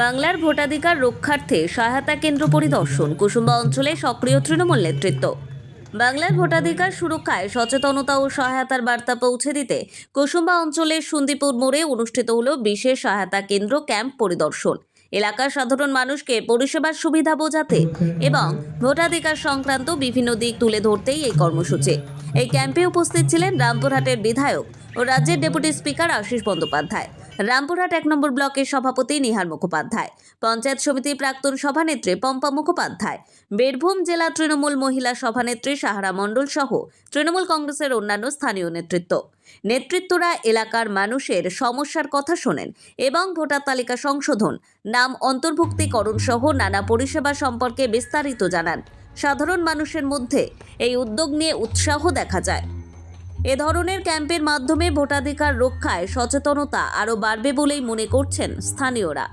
বাংলার ভোটাধিকার রক্ষার্থে সহায়তা কেন্দ্র পরিদর্শন, কুসুম্বা অঞ্চলে সক্রিয় তৃণমূল নেতৃত্ব। বাংলার ভোটাধিকার সুরক্ষায় সচেতনতা ও সহায়তার বার্তা পৌঁছে দিতে কুসুম্বা অঞ্চলের সন্দীপুর মোড়ে অনুষ্ঠিত হল বিশেষ সহায়তা কেন্দ্র ক্যাম্প পরিদর্শন। এলাকার সাধারণ মানুষকে পরিষেবার সুবিধা বোঝাতে এবং ভোটাধিকার সংক্রান্ত বিভিন্ন দিক তুলে ধরতেই এই কর্মসূচি। এই ক্যাম্পে উপস্থিত ছিলেন রামপুরহাটের বিধায়ক ও রাজ্যের ডেপুটি স্পিকার আশিস বন্দ্যোপাধ্যায়। রামপুরহাট এক নম্বর ব্লকের সভাপতি নিহার মুখোপাধ্যায়। পঞ্চায়েত সমিতির প্রাক্তন সভানেত্রী পম্পা মুখোপাধ্যায়। বীরভূম জেলা তৃণমূল মহিলা সভানেত্রী সাহারা মণ্ডল সহ তৃণমূল কংগ্রেসের অন্যান্য স্থানীয় নেতৃত্ব। নেতৃত্বরা এলাকার মানুষের সমস্যার কথা শোনেন এবং ভোটার তালিকা সংশোধন, নাম অন্তর্ভুক্তিকরণ সহ নানা পরিষেবা সম্পর্কে বিস্তারিত জানান। সাধারণ মানুষের মধ্যে এই উদ্যোগ নিয়ে উৎসাহ দেখা যায়। এ ধরনের ক্যাম্পের মাধ্যমে ভোটাধিকার রক্ষায় সচেতনতা আরও বাড়বে বলেই মনে করছেন স্থানীয়রা।